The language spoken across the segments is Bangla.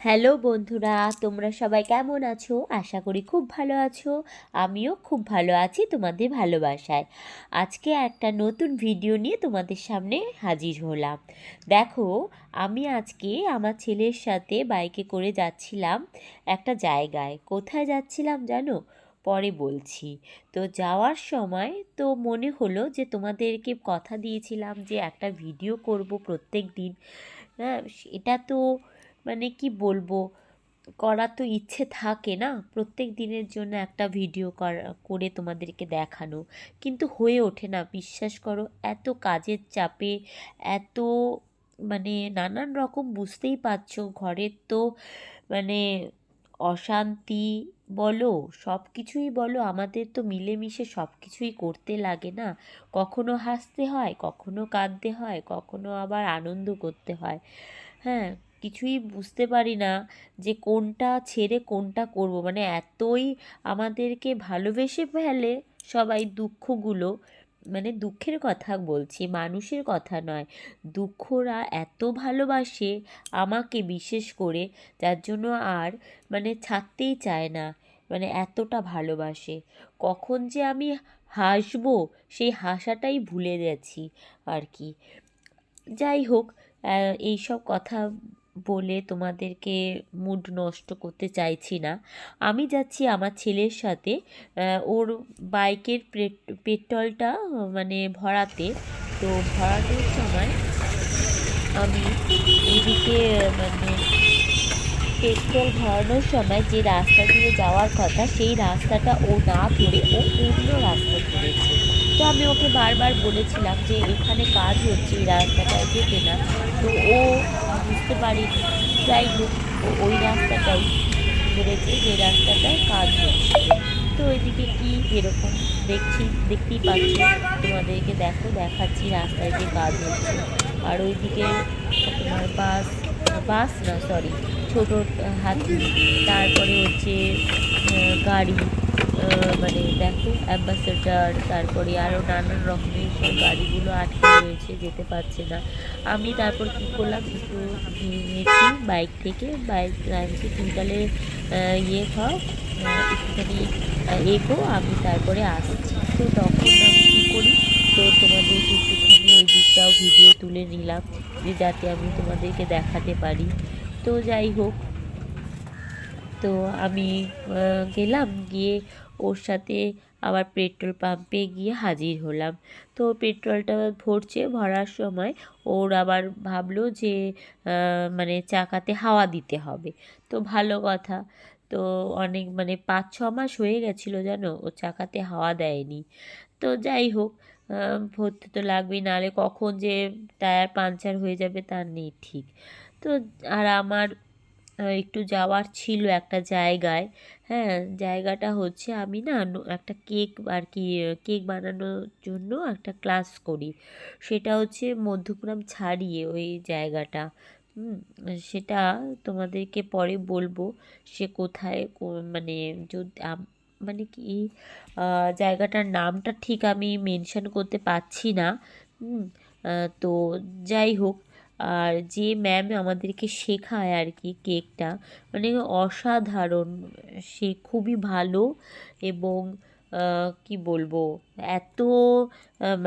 হ্যালো বন্ধুরা, তোমরা সবাই কেমন আছো? আশা করি খুব ভালো আছো। আমিও খুব ভালো আছি তোমাদের ভালোবাসায়। আজকে একটা নতুন ভিডিও নিয়ে তোমাদের সামনে হাজির হলাম। দেখো, আমি আজকে আমার ছেলের সাথে বাইকে করে যাচ্ছিলাম একটা জায়গায়। কোথায় যাচ্ছিলাম জানো? পরে বলছি। তো যাওয়ার সময় তো মনে হলো যে তোমাদেরকে কথা দিয়েছিলাম যে একটা ভিডিও করব প্রত্যেক দিন হ্যাঁ এটা তো মানে কি বলব? করার তো ইচ্ছে থাকে না? প্রত্যেক দিনের জন্য একটা ভিডিও করা, করে তোমাদেরকে দেখানো। কিন্তু হয়ে ওঠে না। বিশ্বাস করো, এত কাজের চাপে, এত মানে নানান রকম বুঝতেই পারছ, ঘরের তো মানে অশান্তি বলো সব কিছুই বলো, আমাদের তো মিলেমিশে সব কিছুই করতে লাগে না। কখনো হাসতে হয়, কখনো কাঁদতে হয়, কখনো আবার আনন্দ করতে হয়। হ্যাঁ কিছুই বুঝতে পারি না যে কোনটা ছেড়ে কোনটা করব। মানে এতই আমাদেরকে ভালোবেসে ফেলে সবাই দুঃখগুলো। মানে দুঃখের কথা বলছি, মানুষের কথা নয়। দুঃখরা এত ভালোবাসে আমাকে বিশেষ করে, যার জন্য আর মানে ছাড়তেই চায় না। মানে এতটা ভালোবাসে। কখন যে আমি হাসবো, সেই হাসাটাই ভুলে গেছি আর কি। যাই হোক এইসব কথা বলে তোমাদেরকে মুড নষ্ট করতে চাইছি না। আমি যাচ্ছি আমার ছেলের সাথে ওর বাইকের পেট্রোলটা মানে ভরাতে। তো ভরানোর সময় আমি এদিকে মানে পেট্রোল ভরানোর সময় যে রাস্তা দিয়ে যাওয়ার কথা, সেই রাস্তাটা ও না ধরে, ও অন্য রাস্তা ধরেছে। তো আমি ওকে বারবার বলেছিলাম যে এখানে কাজ হচ্ছে, এই রাস্তাটায় যেতে না। তো ও বুঝতে পারি। যাই হোক ওই রাস্তাটাই ধরেছে যে রাস্তাটায় কাজ হচ্ছে। তো ওইদিকে কি এরকম দেখছি, দেখতেই পাচ্ছি। তোমাদেরকে দেখো, দেখাচ্ছি রাস্তায় যে কাজ হচ্ছে। আর ওইদিকে তোমার বাস বাস না সরি ছোটো হাতি। তারপরে হচ্ছে গাড়ি। মানে দেখো অ্যাম্বাসেডার তারপরে আরও নানান রকমের সব গাড়িগুলো আটকে রয়েছে, যেতে পারছে না। আমি তারপর কী করলাম একটু হেঁটেছি বাইক থেকে। বাইক নামছি তিনটালে ইয়ে খাও একটুখানি এগো, আমি তারপরে আসছি। তো তখন আমি কী করি, তো তোমাদেরকে একটুখানি ওই দিকটাও ভিডিও তুলে নিলাম, যে যাতে আমি তোমাদেরকে দেখাতে পারি। তো যাই হোক তো আমি গেলাম। গিয়ে ওর সাথে আবার পেট্রোল পাম্পে গিয়ে হাজির হলাম। তো পেট্রোলটা ভরছে ভরার সময় ওর আবার ভাবলো যে মানে চাকাতে হাওয়া দিতে হবে। তো ভালো কথা। তো অনেক মানে পাঁচ, ছ মাস হয়ে গেছিল জানো, ও চাকাতে হাওয়া দেয়নি। তো যাই হোক ভরতে তো লাগবেই নাহলে কখন যে টায়ার পাংচার হয়ে যাবে তার নেই ঠিক। তো আর আমার একটু যাওয়ার ছিল একটা জায়গায়। হ্যাঁ জায়গাটা হচ্ছে আমি না একটা কেক আর কি, কেক বানানোর জন্য একটা ক্লাস করি। সেটা হচ্ছে মধ্যগ্রাম ছাড়িয়ে ওই জায়গাটা। সেটা তোমাদেরকে পরে বলব সে কোথায় মানে যদি মানে কি জায়গাটার নামটা ঠিক আমি মেনশন করতে পারছি না। তো যাই হোক আর যে ম্যাম আমাদেরকে শেখায় আর কি কেকটা মানে অসাধারণ। সে খুবই ভালো এবং কি বলব এত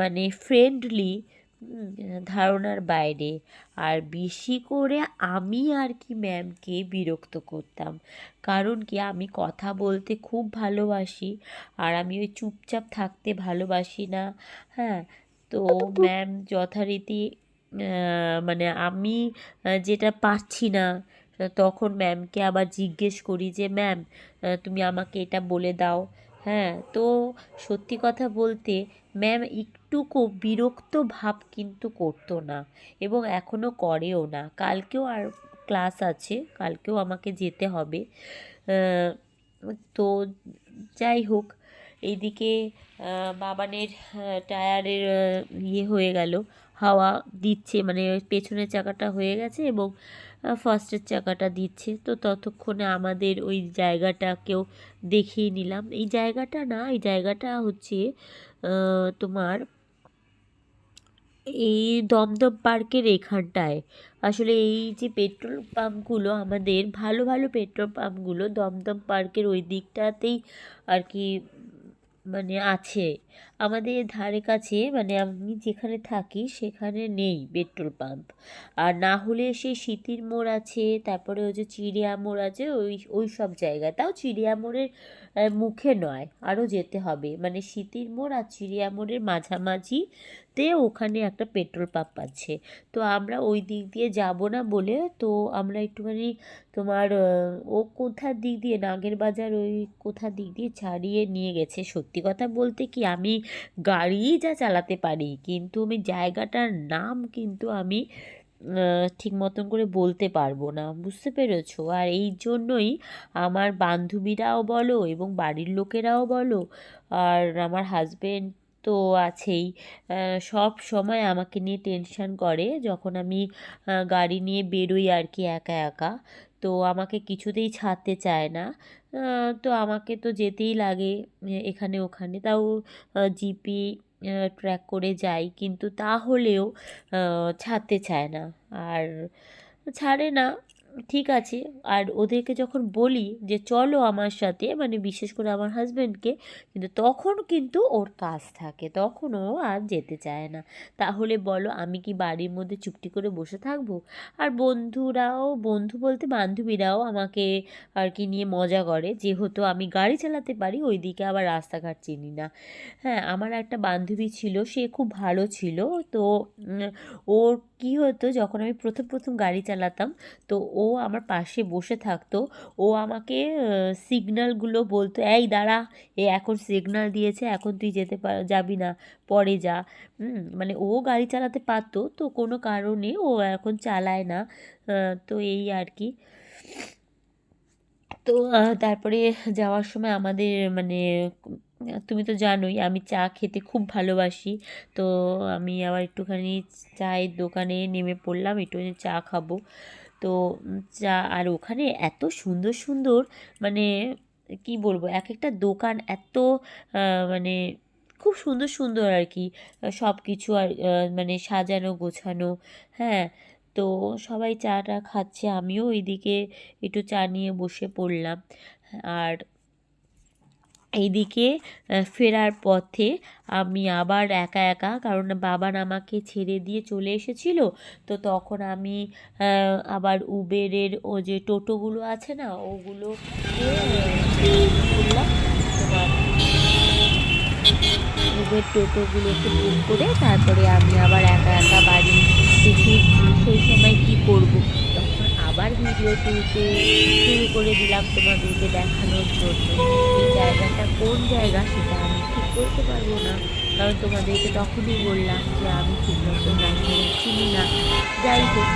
মানে ফ্রেন্ডলি ধারণার বাইরে। আর বেশি করে আমি আর কি ম্যামকে বিরক্ত করতাম। কারণ কি আমি কথা বলতে খুব ভালোবাসি আর আমি ওই চুপচাপ থাকতে ভালোবাসি না। হ্যাঁ তো ম্যাম যথারীতি মানে আমি যেটা পারছি না তখন ম্যামকে আবার জিজ্ঞেস করি যে ম্যাম তুমি আমাকে এটা বলে দাও। হ্যাঁ তো সত্যি কথা বলতে ম্যাম একটুকু বিরক্ত ভাব কিন্তু করতো না এবং এখনও করেও না। কালকেও আর ক্লাস আছে, কালকেও আমাকে যেতে হবে। তো যাই হোক এইদিকে বাবানের টায়ারের ইয়ে হয়ে গেল। হাওয়া দিচ্ছে মানে পেছনের চাকাটা হয়ে গেছে এবং ফার্স্টের চাকাটা দিচ্ছে। তো ততক্ষণে আমাদের ওই জায়গাটাকেও দেখিয়ে নিলাম। এই জায়গাটা না, এই জায়গাটা হচ্ছে তোমার এই দমদম পার্কের এখানটায়। আসলে এই যে পেট্রোল পাম্পগুলো আমাদের, ভালো ভালো পেট্রোল পাম্পগুলো দমদম পার্কের ওই দিকটাতেই আর কি মানে আছে। আমাদের ধারে কাছে মানে আমি যেখানে থাকি সেখানে নেই পেট্রোল পাম্প। আর না হলে সেই সিতির মোড় আছে, তারপরে ওই যে চিড়িয়া মোড় আছে, ওই ওই সব জায়গায়। তাও চিড়িয়া মোড়ের মুখে নয় আরও যেতে হবে। মানে সিতির মোড় আর চিড়িয়া মোড়ের মাঝামাঝি তে ওখানে একটা পেট্রোল পাম্প আছে। তো আমরা ওই দিক দিয়ে যাব না বলে তো আমরা একটুখানি তোমার ও কোথার দিক দিয়ে? নাগের বাজার ওই কোথার দিক দিয়ে ছাড়িয়ে নিয়ে গেছে। সত্যি কথা বলতে কি আমি গাড়ি যা চালাতে পারি, কিন্তু আমি জায়গাটার নাম কিন্তু আমি ঠিক মতন করে বলতে পারব না। বুঝতে পেরেছ? আর এই জন্যই আমার বান্ধবীরাও বলো এবং বাড়ির লোকেরাও বলো, আর আমার হাজবেন্ড তো আছেই সব সময় আমাকে নিয়ে টেনশান করে যখন আমি গাড়ি নিয়ে বেরোই আর কি একা একা। তো আমাকে কিছুতেই ছাড়তে চায় না। তো আমাকে তো যেতেই লাগে, এখানে ওখানে। তাও জিপি ট্র্যাক করে যাই কিন্তু তাহলেও ছাড়তে চায় না। আর ছাড়ে না ঠিক আছে। আর ওদেরকে যখন বলি যে, চলো আমার সাথে মানে বিশেষ করে আমার হাজব্যান্ডকে কিন্তু তখন কিন্তু ওর কাজ থাকে। তখন ও আর যেতে চায় না। তাহলে বলো, আমি কি বাড়ির মধ্যে চুপটি করে বসে থাকব? আর বন্ধুরাও, বন্ধু বলতে বান্ধবীরাও আমাকে আর কি নিয়ে মজা করে। যেহেতু আমি গাড়ি চালাতে পারি, ওইদিকে আবার রাস্তাঘাট চিনি না। হ্যাঁ আমার একটা বান্ধবী ছিল, সে খুব ভালো ছিল। তো ওর কী হতো যখন আমি প্রথম প্রথম গাড়ি চালাতাম, তো ও আমার পাশে বসে থাকতো। ও আমাকে সিগনালগুলো বলতো, এই দাঁড়া, এ এখন সিগনাল দিয়েছে, এখন তুই যেতে পার যাবি না, পরে যা। মানে ও গাড়ি চালাতে পারতো, তো কোনো কারণে ও এখন চালায় না তো এই আর কি। তো তারপরে যাওয়ার সময় আমাদের মানে তুমি তো জানোই আমি চা খেতে খুব ভালোবাসি। তো আমি আবার একটুখানি চায়ের দোকানে নেমে পড়লাম, একটুখানি চা খাব। তো চা আর ওখানে এত সুন্দর সুন্দর মানে কি বলব এক একটা দোকান এত মানে খুব সুন্দর সুন্দর আর কি। সব কিছু আর মানে সাজানো, গোছানো হ্যাঁ। তো সবাই চাটা খাচ্ছে, আমিও ওইদিকে একটু চা নিয়ে বসে পড়লাম। আর এইদিকে ফেরার পথে আমি আবার একা একা, কারণ বাবান আমাকে ছেড়ে দিয়ে চলে এসেছিল, তো তখন আমি আবার উবেরের ও যে টোটোগুলো আছে না, ওগুলো উবের টোটোগুলোকে বুক করে তারপরে আমি আবার একা একা বাড়ি সেই সময় কি করব? ভিডিও তুলতে শুরু করে দিলাম তোমাদেরকে দেখানোর জন্য, এই জায়গাটা কোন জায়গা সেটা আমি ঠিক বলতে পারব না। কারণ তোমাদেরকে তখনই বললাম যে আমি ঠিক রান্না চিনি না যাই হোক,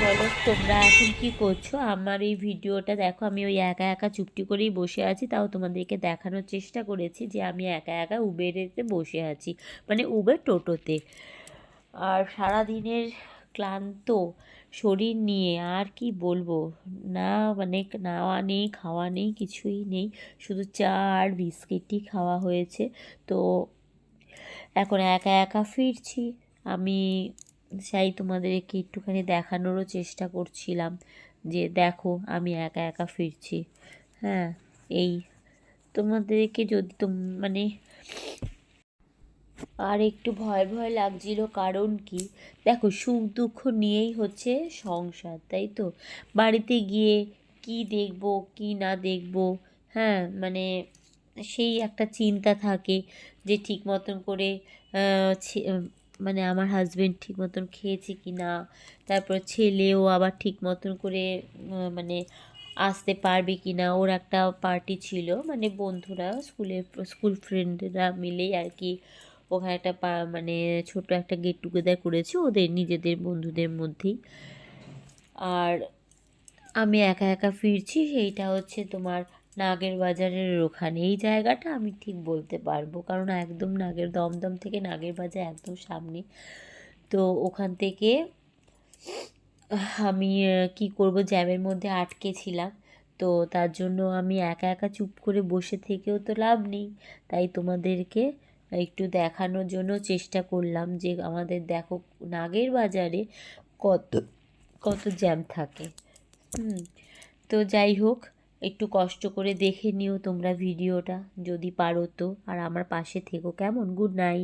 বলো তোমরা এখন কি করছ? আমার এই ভিডিওটা দেখো, আমি ওই একা একা চুপটি করেই বসে আছি, তাও তোমাদেরকে দেখানোর চেষ্টা করেছি যে আমি একা একা উবেরেতে বসে আছি মানে উবের টোটোতে আর সারা দিনের ক্লান্ত শরীর নিয়ে আর কি বলব? না মানে নাওয়া নেই, খাওয়া নেই, কিছুই নেই। শুধু চা আর বিস্কিটই খাওয়া হয়েছে। তো এখন একা একা ফিরছি। আমি চাই তোমাদেরকে একটুখানি দেখানোরও চেষ্টা করছিলাম যে দেখো, আমি একা একা ফিরছি। হ্যাঁ এই তোমাদেরকে যদি মানে আর একটু ভয় ভয় লাগছিল কারণ কি? দেখো, সুখ দুঃখ নিয়েই হচ্ছে সংসার, তাই তো? বাড়িতে গিয়ে কি দেখব, কি না দেখব হ্যাঁ? মানে সেই একটা চিন্তা থাকে যে ঠিক মতন করে মানে আমার হাজব্যান্ড ঠিক মতন খেয়েছে কি না? তারপর ছেলেও আবার ঠিক মতন করে মানে আসতে পারবে কি না? ওর একটা পার্টি ছিল মানে বন্ধুরা, স্কুলের স্কুল ফ্রেন্ডরা মিলেই আর কি ওখানে একটা মানে ছোট একটা গেট টুগেদার করেছি ওদের, নিজেদের, বন্ধুদের মধ্যেই। আর আমি একা একা ফিরছি, সেইটা হচ্ছে তোমার নাগের বাজারের ওখানে। এই জায়গাটা আমি ঠিক বলতে পারব, কারণ একদম নাগের, দমদম থেকে নাগের বাজার একদম সামনে। তো ওখান থেকে আমি কি করব, জ্যামের মধ্যে আটকে ছিলাম। তো তার জন্য আমি একা একা চুপ করে বসে থেকেও তো লাভ নেই। তাই তোমাদেরকে একটু দেখানোর জন্য চেষ্টা করলাম যে আমাদের দেখো নাগের বাজারে কত কত জ্যাম থাকে। হুম, তো যাই হোক, একটু কষ্ট করে দেখে নিও তোমরা ভিডিওটা যদি পারো তো। আর আমার পাশে থেকো, কেমন? Good night